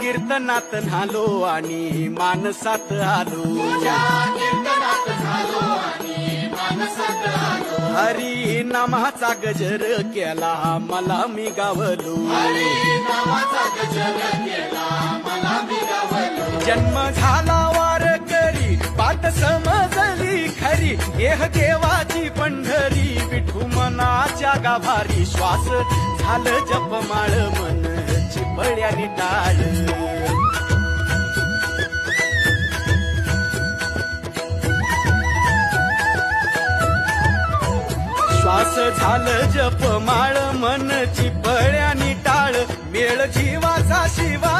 कीर्तनात न्हालो आणि मानसात आलो. हरी नामाचा गजर केला मला मी गावलो. जन्म झाला वार करी पाठ समजली खरी. देह देवाची पंढरी विठू मनाच्या गाभारी. श्वास झालं जपमाळ मन. श्वास झालं जपमाळ मन चिपळ्यानी टाळ. मेळ जीवाचा शिवा